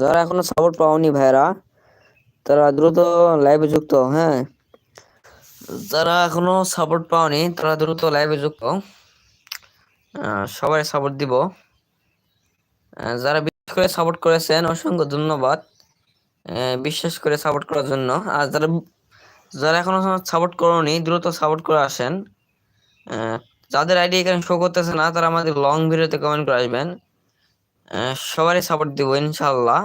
যারা এখনও সাপোর্ট পাওনি ভাইরা তারা দ্রুত লাইভে যুক্ত হ্যাঁ। যারা এখনও সাপোর্ট পাওনি, তারা দ্রুত লাইভে যুক্ত। সবাই সাপোর্ট দিব। যারা বিশেষ করে সাপোর্ট করেছেন, অসংখ্য ধন্যবাদ। বিশ্বাস করে সাপোর্ট করার জন্য। আর যারা যারা এখনও সাপোর্ট করোনি, দ্রুত সাপোর্ট করে আসেন। যাদের আইডি এখানে শো করতেছে না, তারা আমাদের লং ভিডিওতে কমেন্ট করে আসবেন। সবারই সাপোর্ট দিব ইনশাল্লাহ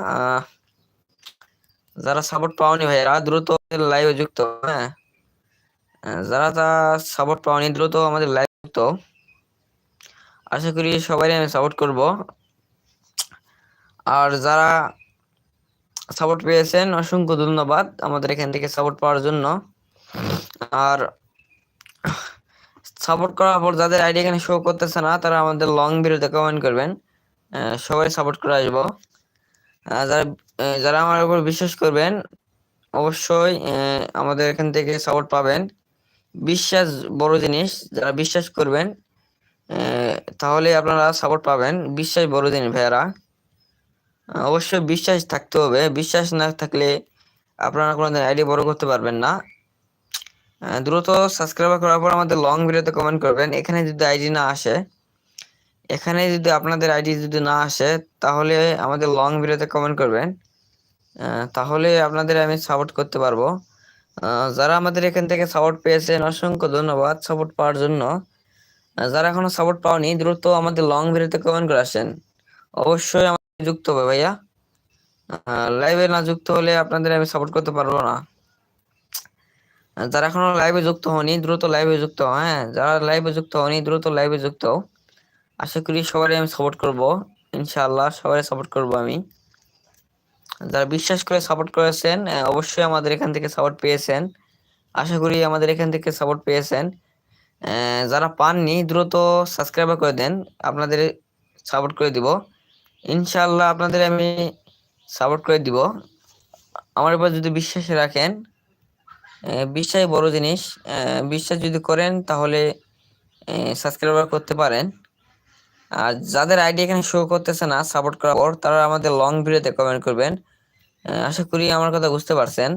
যারা সাপোর্ট পাওনি ভাইয়েরা, দ্রুত লাইভে যুক্ত হ্যাঁ? যারা তা সাপোর্ট পাওনি, দ্রুত আমাদের লাইভ যুক্ত। আশা করি সবাই আমি সাপোর্ট করব। আর যারা সাপোর্ট পেয়েছেন, অসংখ্য ধন্যবাদ আমাদের এখান থেকে সাপোর্ট পাওয়ার জন্য। আর সাপোর্ট করার পর যাদের আইডি এখানে শো করতেছে না, তারা আমাদের লং ভিডিওতে কমেন্ট করবেন। সবাই সাপোর্ট করে আসব। যারা যারা আমার উপর বিশ্বাস করবেন, অবশ্যই আমাদের এখান থেকে সাপোর্ট পাবেন। বিশ্বাস বড় জিনিস, যারা বিশ্বাস করবেন তাহলে আপনারা সাপোর্ট পাবেন। বিশ্বাস বড় জিনিস, ভাইয়ারা। অবশ্যই বিশ্বাস থাকতে হবে। বিশ্বাস না থাকলে আপনারা কোনোদিন আইডি বড় করতে পারবেন না। দ্রুত সাবস্ক্রাইব করার পর আমাদের লং ভিডিওতে কমেন্ট করবেন। এখানে যদি আইডি না আসে এখানে যদি আপনাদের আইডি যদি না আসে, তাহলে আমাদের লং ভিডিওতে কমেন্ট করবেন। তাহলে আপনাদের আমি সাপোর্ট করতে পারব। যারা আমাদের এখান থেকে সাপোর্ট পেয়েছেন, অসংখ্য ধন্যবাদ সাপোর্ট পাওয়ার জন্য। যারা এখনও সাপোর্ট পাওনি, দ্রুত আমাদের লং ভিডিওতে কমেন্ট করে আসেন। অবশ্যই আমাদের যুক্ত হবে ভাইয়া। লাইভে না যুক্ত হলে আপনাদের আমি সাপোর্ট করতে পারব না। যারা এখনও লাইভে যুক্ত হয়নি দ্রুত লাইভে যুক্ত হ্যাঁ। যারা লাইভে যুক্ত হয়নি দ্রুত লাইভে যুক্ত হও। আশা করি সবারই আমি সাপোর্ট করব। ইনশাআল্লাহ সবাই সাপোর্ট করব আমি। যারা বিশ্বাস করে সাপোর্ট করেছেন অবশ্যই আমাদের এখান থেকে সাপোর্ট পেয়েছেন। আশা করি আমাদের এখান থেকে সাপোর্ট পেয়েছেন। যারা পাননি, দ্রুত সাবস্ক্রাইব করে দেন। আপনাদের সাপোর্ট করে দিব। ইনশাআল্লাহ আপনাদের আমি সাপোর্ট করে দিব। আমার উপর যদি বিশ্বাস রাখেন বিশ্বাস বড় জিনিস। বিশ্বাস যদি করেন, তাহলে সাবস্ক্রাইবার করতে পারেন। আর যাদের আইডি এখানে শো করতেছে না সাপোর্ট করার পর তারা আমাদের লং ভিডিওতে কমেন্ট করবেন। আশা করি আমার কথা বুঝতে পারছেন।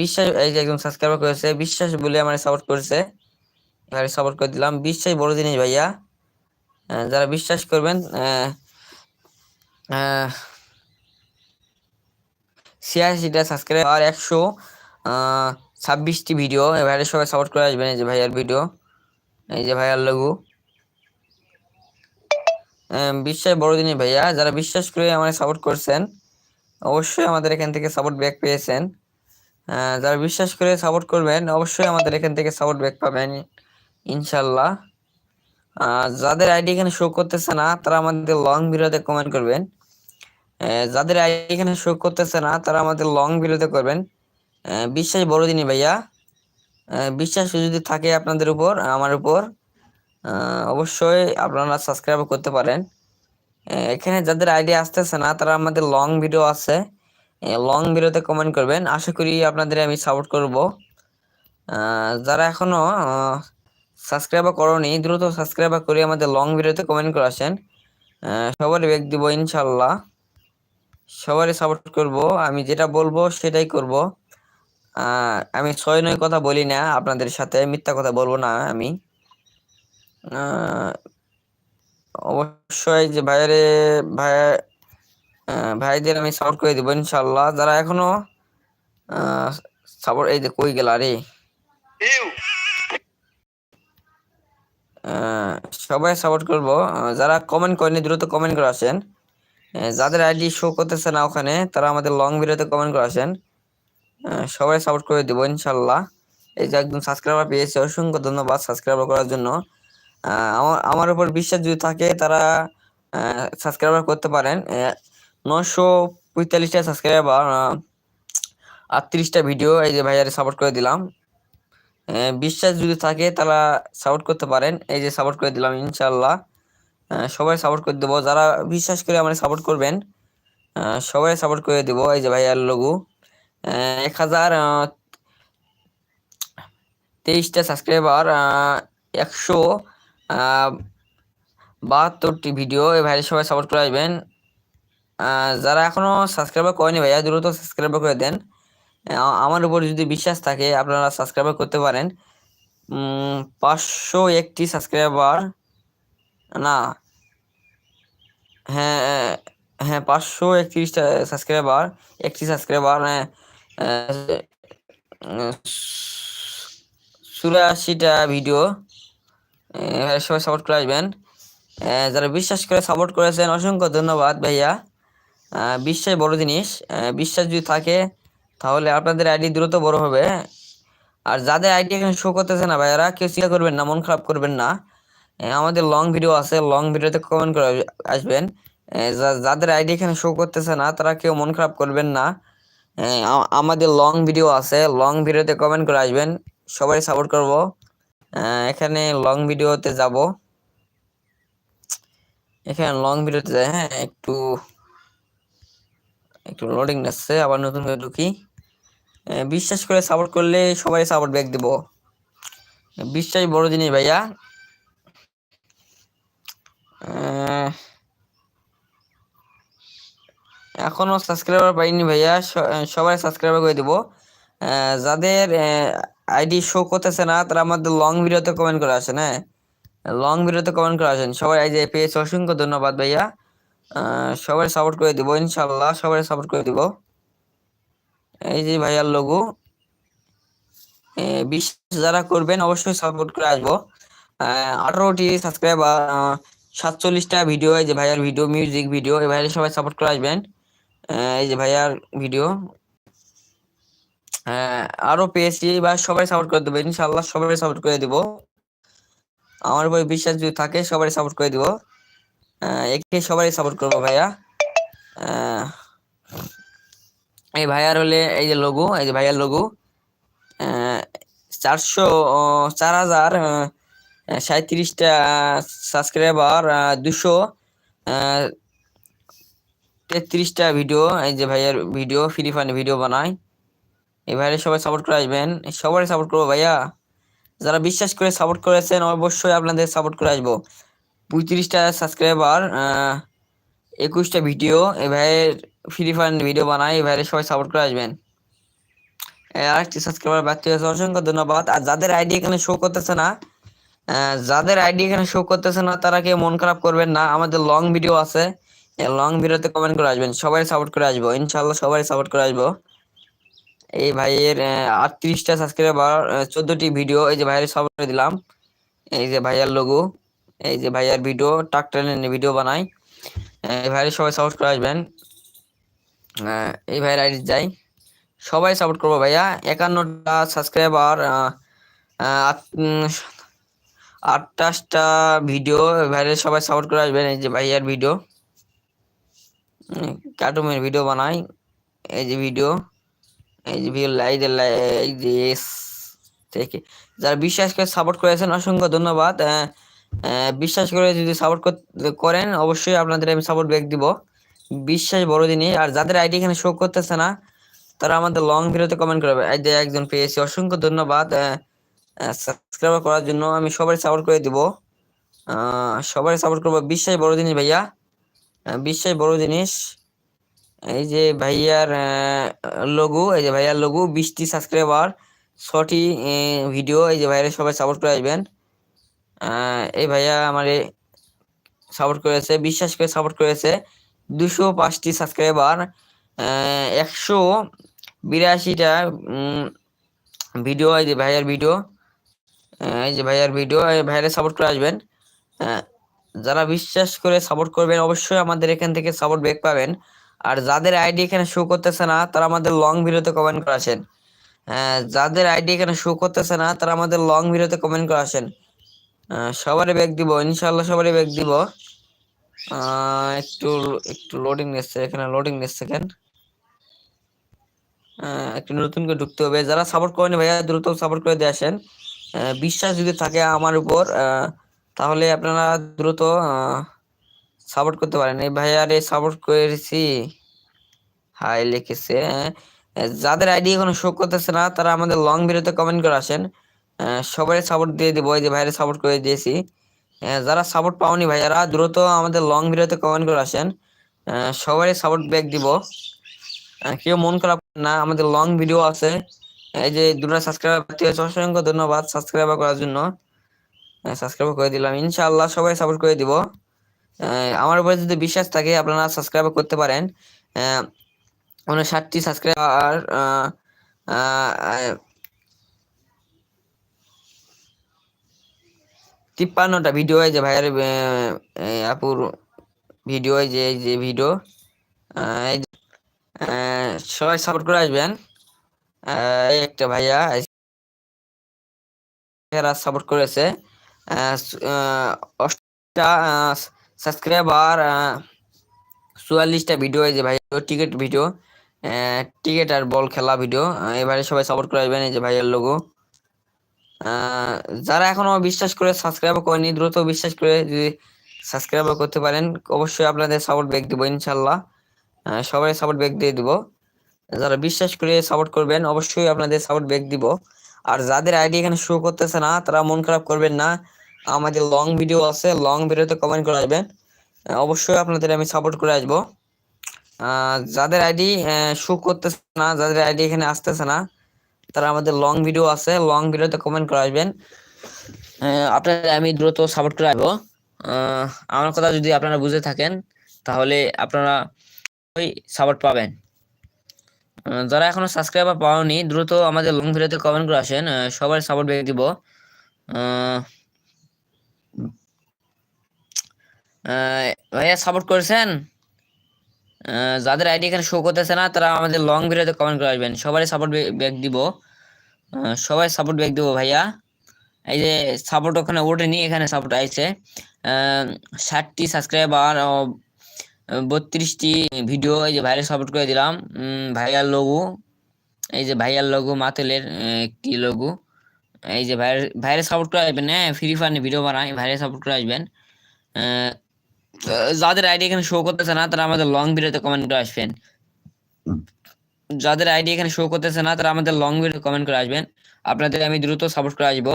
বিশ্বাস, এই যে একজন সাবস্ক্রাইবার করেছে, বিশ্বাস বলে আমার সাপোর্ট করেছে। এবারে সাপোর্ট করে দিলাম। বিশ্বাস বড় জিনিস ভাইয়া। যারা বিশ্বাস করবেন ছিয়াশিটা সাবস্ক্রাইব আর একশো ছাব্বিশটি ভিডিও এবারে সবাই সাপোর্ট করে আসবেন এই যে ভাইয়ার ভিডিও এই যে ভাইয়ার লঘু বিশ্বাস বড় জিনিস ভাইয়া, যারা বিশ্বাস করে আমাদের সাপোর্ট করছেন, অবশ্যই আমাদের এখান থেকে সাপোর্ট ব্যাক পেয়েছেন। যারা বিশ্বাস করে সাপোর্ট করবেন, অবশ্যই আমাদের এখান থেকে সাপোর্ট ব্যাক পাবেন, ইনশাল্লাহ। যাদের আইডি এখানে শো করতেছে না, তারা আমাদের লং ভিডিওতে কমেন্ট করবেন। যাদের আইডি এখানে শো করতেছে না, তারা আমাদের লং ভিডিওতে করবেন। বিশ্বাস বড় জিনিস ভাইয়া বিশ্বাস যদি থাকে আপনাদের উপর, আমার উপর অবশ্যই আপনারা সাবস্ক্রাইব করতে পারেন। এখানে যাদের আইডি আসতেছে না, তারা আমাদের লং ভিডিও আছে। লং ভিডিওতে কমেন্ট করবেন। আশা করি আপনাদের আমি সাপোর্ট করব। যারা এখনও সাবস্ক্রাইব করনি, দ্রুত সাবস্ক্রাইব করে আমাদের লং ভিডিওতে কমেন্ট করে আসেন। সবারই ব্যাক দিব ইনশাল্লাহ সবারই সাপোর্ট করব। আমি যেটা বলব সেটাই করব। আমি ছয় নয় কথা বলি না, আপনাদের সাথে মিথ্যা কথা বলব না আমি। অবশ্যই যে ভাইয়ারে ভাই ভাইদের আমি সাপোর্ট করে দিব ইনশাল্লাহ যারা এখনও সাপোর্ট এই যে কই গেল রে? সবাই সাপোর্ট করব। যারা কমেন্ট করেনি দ্রুত কমেন্ট করে আসেন। যাদের আইডি শো করতেছে না ওখানে তারা আমাদের লং ভিডিওতে কমেন্ট করে আসেন। সবাই সাপোর্ট করে দিব ইনশাল্লাহ এই যে একদম সাবস্ক্রাইবার পেয়েছে অসংখ্য ধন্যবাদ সাবস্ক্রাইবার করার জন্য। আমার আমার উপর বিশ্বাস যদি থাকে, তারা সাবস্ক্রাইবার করতে পারেন। নশো পঁয়তাল্লিশটা সাবস্ক্রাইবার আটত্রিশটা ভিডিও এই যে ভাইয়ারে সাপোর্ট করে দিলাম। বিশ্বাস যদি থাকে, তারা সাপোর্ট করতে পারেন। এই যে সাপোর্ট করে দিলাম ইনশাল্লাহ সবাই সাপোর্ট করে দেবো। যারা বিশ্বাস করে আমার সাপোর্ট করবেন সবাই সাপোর্ট করে দেবো। এই যে ভাইয়ার লঘু। এক হাজার তেইশটা সাবস্ক্রাইবার একশো বাহাত্তরটি ভিডিও এই ভাইয়ের সবাই সাপোর্ট করে আসবেন। যারা এখনও সাবস্ক্রাইবার করেনি ভাইয়া, দ্রুত সাবস্ক্রাইবার করে দেন। আমার উপর যদি বিশ্বাস থাকে, আপনারা সাবস্ক্রাইবার করতে পারেন। পাঁচশো একটি সাবস্ক্রাইবার না হ্যাঁ হ্যাঁ পাঁচশো একত্রিশটা সাবস্ক্রাইবার একটি সাবস্ক্রাইবার চুরাশিটা ভিডিও সবাই সাপোর্ট করে আসবেন। যারা বিশ্বাস করে সাপোর্ট করেছেন, অসংখ্য ধন্যবাদ ভাইয়া। বিশ্বাস বড় জিনিস। বিশ্বাস যদি থাকে, তাহলে আপনাদের আইডি দ্রুত বড় হবে। আর যাদের আইডি এখানে শো করতেছে না ভাইয়ারা, কেউ চিন্তা করবেন না, মন খারাপ করবেন না। আমাদের লং ভিডিও আছে লং ভিডিওতে কমেন্ট করে আসবেন। যাদের আইডি এখানে শো করতেছে না, তারা কেউ মন খারাপ করবেন না। আমাদের লং ভিডিও আছে লং ভিডিওতে কমেন্ট করে আসবেন। সবাই সাপোর্ট করব। এখানে লং ভিডিওতে যাব। এখানে লং ভিডিওতে যাই হ্যাঁ একটু একটু লোডিং নিচ্ছে, আবার নতুন করে ঢুকি। বিশ্বাস করে সাপোর্ট করলে সবাই সাপোর্ট ব্যাক দিব। বিশ্বাস বড় জিনিস ভাইয়া। এখনও সাবস্ক্রাইবার পাইনি ভাইয়া সবাই সাবস্ক্রাইবার করে দিব। যাদের আইডি শো করতেছে না, তারা আমাদের লং ভিডিওতে কমেন্ট করে আসেন হ্যাঁ? লং ভিডিওতে কমেন্ট করে আসেন। সবাই এই যে পেয়েছে অসংখ্য ধন্যবাদ ভাইয়া। সবাই সাপোর্ট করে দিব ইনশাল্লাহ সবাই সাপোর্ট করে দিব। এই যে ভাইয়ার লোগো বিশ্বাস যারা করবেন অবশ্যই সাপোর্ট করে আসব। আঠারোটি সাবস্ক্রাইবার সাতচল্লিশটা ভিডিও এই যে ভাইয়ার ভিডিও মিউজিক ভিডিও এই ভাইয়ার সবাই সাপোর্ট করে আসবেন। এই যে ভাইয়ার ভিডিও আরও পেয়েছি বা সবাই সাপোর্ট করে দেবো ইনশাল্লাহ সবাই সাপোর্ট করে দিব। আমার উপর বিশ্বাস যদি থাকে, সবাই সাপোর্ট করে দিব। একে সবাই সাপোর্ট করব ভাইয়া। এই ভাইয়ার হলে, এই যে লোগো এই যে ভাইয়ার লোগো চারশো চার হাজার সাঁত্রিশটা সাবস্ক্রাইবার দুশো তেত্রিশটা ভিডিও এই যে ভাইয়ার ভিডিও ফ্রি ফায়ার ভিডিও বানায়। এই ভাইয়ের সবাই সাপোর্ট করে আসবেন। সবাই সাপোর্ট করব ভাইয়া। যারা বিশ্বাস করে সাপোর্ট করেছেন, অবশ্যই আপনাদের সাপোর্ট করে আসব। পঁয়ত্রিশটা সাবস্ক্রাইবার একুশটা ভিডিও এই ভাইয়ের ফ্রি ফায়ার ভিডিও বানায় এই ভাইয়ের সবাই সাপোর্ট করে আসবেন। আরেকটি সাবস্ক্রাইবার ব্যক্তি হয়েছে, অসংখ্য ধন্যবাদ। আর যাদের আইডি এখানে শো করতেছে না যাদের আইডি এখানে শো করতেছে না, তারা কেউ মন খারাপ করবেন না। আমাদের লং ভিডিও আছে। লং ভিডিওতে কমেন্ট করে আসবেন। সবাই সাপোর্ট করে আসব। ইনশাল্লাহ সবাই সাপোর্ট করে আসব। এই ভাইয়ের আটত্রিশটা সাবস্ক্রাইবার চোদ্দটি ভিডিও এই যে ভাইয়ের করে দিলাম। এই যে ভাইয়ার লোগো এই যে ভাইয়ার ভিডিও টাক টেনে ভিডিও বানাই। এই ভাইয়ের সবাই সাপোর্ট করে আসবেন। এই ভাইয়ের আইডি যাই। সবাই সাপোর্ট করব ভাইয়া। একান্নটা সাবস্ক্রাইবার আটাশটা ভিডিও ভাইয়ের সবাই সাপোর্ট করে আসবেন। এই যে ভাইয়ার ভিডিও কার্টুনের ভিডিও বানাই। এই যে ভিডিও থেকে। যারা বিশ্বাস করে সাপোর্ট করেছেন, অসংখ্য ধন্যবাদ। বিশ্বাস করে যদি সাপোর্ট করেন, অবশ্যই আপনাদের আমি সাপোর্ট ব্যাক দিব। বিশ্বাস বড় জিনিস। আর যাদের আইডি এখানে শো করতেছে না, তারা আমাদের লং ভিডিওতে কমেন্ট করবে। একজন পেয়েছি, অসংখ্য ধন্যবাদ। সাবস্ক্রাইব করার জন্য আমি সবাই সাপোর্ট করে দিব। সবাই সাপোর্ট করব। বিশ্বাস বড় জিনিস ভাইয়া। বিশ্বাস বড় জিনিস। এই যে ভাইয়ার লঘু, এই যে ভাইয়ার লঘু বিশটি সাবস্ক্রাইবার ছটি ভিডিও এই যে ভাইয়ারে সবাই সাপোর্ট করে আসবেন। এই ভাইয়া আমারে সাপোর্ট করেছে, বিশ্বাস করে সাপোর্ট করেছে। দুশো পাঁচটি সাবস্ক্রাইবার একশো বিরাশিটা ভিডিও এই যে ভাইয়ার ভিডিও এই যে ভাইয়ার ভিডিও ভাইয়ারে সাপোর্ট করে আসবেন। যারা বিশ্বাস করে সাপোর্ট করবেন, অবশ্যই আমাদের এখান থেকে সাপোর্ট ব্যাক পাবেন। আর যাদের আইডি এখানে শো করতেছে না, তারা আমাদের লং ভিডিওতে কমেন্ট করে আসেন যাদের আইডি এখানে শো করতেছে না, তারা আমাদের লং ভিডিওতে কমেন্ট করে আসেন সবারই ব্যাগ দিব ইনশাল্লাহ সবারই ব্যাগ দিব। একটু একটু লোডিং নিচ্ছে, এখানে লোডিং নিচ্ছে কেন? একটু নতুন করে ঢুকতে হবে। যারা সাপোর্ট করেনি ভাইয়া, দ্রুত সাপোর্ট করে দিয়ে আসেন। বিশ্বাস যদি থাকে আমার উপর তাহলে আপনারা দ্রুত সাপোর্ট করতে পারেন এই ভাইয়ারে সাপোর্ট করেছি। হাই লিখেছে। যাদের আইডি এখনও শো করতেছে না তারা আমাদের লং ভিডিওতে কমেন্ট করে আসেন। সবাই সাপোর্ট দিয়ে দিব। এই যে ভাইয়ারে সাপোর্ট করে দিয়েছি। যারা সাপোর্ট পাওনি ভাইয়ারা দ্রুত আমাদের লং ভিডিওতে কমেন্ট করে আসেন। আহ, সবারই সাপোর্ট ব্যাক দিব। কেউ মন খারাপ না আমাদের লং ভিডিও আছে। এই যে দুটো সাবস্ক্রাইবার বাড়তি হয়েছে অসংখ্য ধন্যবাদ সাবস্ক্রাইবার করার জন্য। সাবস্ক্রাইব করে দিলাম। ইনশাআল্লাহ সবাই সাপোর্ট করে দিব। আমার উপরে যদি বিশ্বাস থাকে, আপনারা সাবস্ক্রাইব করতে পারেন। উনষাটটি সাবস্ক্রাইবার তিপ্পান্নটা ভিডিও এই যে ভাইয়ের আপুর ভিডিও এই যে যে ভিডিও সবাই সাপোর্ট করে আসবেন। একটা ভাইয়া সাপোর্ট করেছে অষ্টা সাবস্ক্রাইবার চুয়াল্লিশটা ভিডিও এই যে ভাই টিকিট ভিডিও টিকিট আর বল খেলা ভিডিও এবারে সবাই সাপোর্ট করে আসবেন এই যে ভাইয়ের লোগো যারা এখনও বিশ্বাস করে সাবস্ক্রাইব করেনি, দ্রুত বিশ্বাস করে যদি সাবস্ক্রাইব করতে পারেন, অবশ্যই আপনাদের সাপোর্ট ব্যাক দিব, ইনশাল্লাহ। সবাই সাপোর্ট ব্যাক দিয়ে দিব। যারা বিশ্বাস করে সাপোর্ট করবেন, অবশ্যই আপনাদের সাপোর্ট ব্যাক দিব। আর যাদের আইডি এখানে শো করতেছে না, তারা মন খারাপ করবেন না। আমাদের লং ভিডিও আছে লং ভিডিওতে কমেন্ট করে আসবেন। অবশ্যই আপনাদের আমি সাপোর্ট করে আসব। যাদের আইডি শো করতেছে না, যাদের আইডি এখানে আসতেছে না, তারা আমাদের লং ভিডিও আছে লং ভিডিওতে কমেন্ট করে আসবেন। আপনাদের আমি দ্রুত সাপোর্ট করে আসব। আমার কথা যদি আপনারা বুঝে থাকেন, তাহলে আপনারা ওই সাপোর্ট পাবেন। যারা এখনও সাবস্ক্রাইবার পাওনি, দ্রুত আমাদের লং ভিডিওতে কমেন্ট করে আসেন। সবার সাপোর্ট পেয়ে দিব। ভাইয়া সাপোর্ট করেছেন? যাদের আইডি এখানে শো করতেছে না, তারা আমাদের লং ভিডিওতে কমেন্ট করে আসবেন। সবারই সাপোর্ট ব্যাক দিব। সবাই সাপোর্ট ব্যাক দিব ভাইয়া। এই যে সাপোর্ট ওখানে ওঠেনি, এখানে সাপোর্ট আইছে। ষাটটি সাবস্ক্রাইবার বত্রিশটি ভিডিও এই যে ভাইয়ের সাপোর্ট করে দিলাম। ভাইয়ার লঘু এই যে ভাইয়ার লঘু মাতেলের কি লঘু এই যে ভাইয়ের ভাইয়ের সাপোর্ট করে আসবেন হ্যাঁ? ফ্রি ফায়ার ভিডিও বানাই ভাইয়ের সাপোর্ট করে আসবেন। যাদের আইডি এখানে শো করতেছে না তারা আমাদের লং ভিডিওতে কমেন্ট করে আসবেন। যাদের আইডি এখানে শো করতেছে না তারা আমাদের লং ভিডিও কমেন্ট করে আসবেন। আপনাদের আমি দ্রুত সাপোর্ট করে আসব।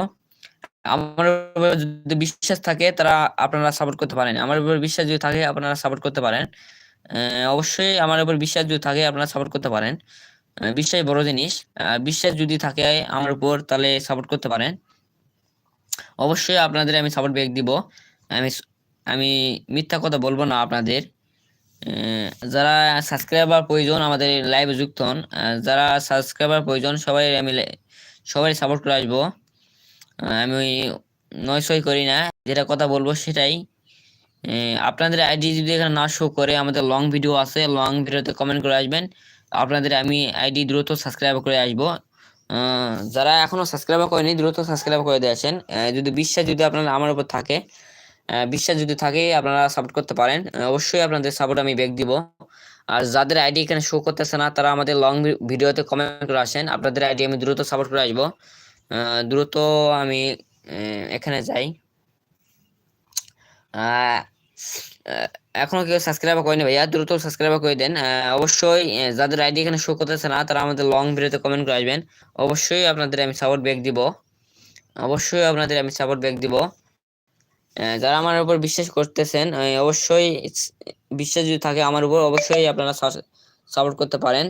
আমার উপর যদি বিশ্বাস থাকে তারা আপনারা সাপোর্ট করতে পারেন। আমার উপর বিশ্বাস যদি থাকে আপনারা সাপোর্ট করতে পারেন। অবশ্যই আমার উপর বিশ্বাস যদি থাকে আপনারা সাপোর্ট করতে পারেন। বিশ্বাস বড় জিনিস। বিশ্বাস যদি থাকে আমার উপর তাহলে সাপোর্ট করতে পারেন। অবশ্যই আপনাদের আমি সাপোর্ট ব্যাক দিব। আমি আমি মিথ্যা কথা বলব না আপনাদের। যারা সাবস্ক্রাইবার প্রয়োজন, আমাদের লাইভে যুক্ত হন। যারা সাবস্ক্রাইবার প্রয়োজন, সবাই আমি সবাই সাপোর্ট করে আসব। আমি ওই নয় সই করি না, যেটা কথা বলব সেটাই। আপনাদের আইডি যদি এখানে না শো করে, আমাদের লং ভিডিও আছে লং ভিডিওতে কমেন্ট করে আসবেন। আপনাদের আমি আইডি দ্রুত সাবস্ক্রাইব করে আসব। যারা এখনও সাবস্ক্রাইব করেনি, দ্রুত সাবস্ক্রাইব করে দিয়েছেন। যদি বিশ্বাস যদি আপনার আমার উপর থাকে বিশ্বাস যদি থাকে আপনারা সাপোর্ট করতে পারেন। অবশ্যই আপনাদের সাপোর্ট আমি ব্যাক দিব। আর যাদের আইডি এখানে শো করতেছে না, তারা আমাদের লং ভিডিওতে কমেন্ট করে আসেন। আপনাদের আইডি আমি দ্রুত সাপোর্ট করে আসব। দ্রুত আমি এখানে যাই। এখনও কেউ সাবস্ক্রাইব করেনি ভাইয়া, দ্রুত সাবস্ক্রাইব করে দেন। অবশ্যই যাদের আইডি এখানে শো করতেছে না, তারা আমাদের লং ভিডিওতে কমেন্ট করে আসবেন। অবশ্যই আপনাদের আমি সাপোর্ট ব্যাক দিব। অবশ্যই আপনাদের আমি সাপোর্ট ব্যাক দিব। যারা আমার উপর বিশ্বাস করতেছেন অবশ্যই বিশ্বাস যদি থাকে আমার উপর, অবশ্যই আপনারা সাপোর্ট করতে পারেন।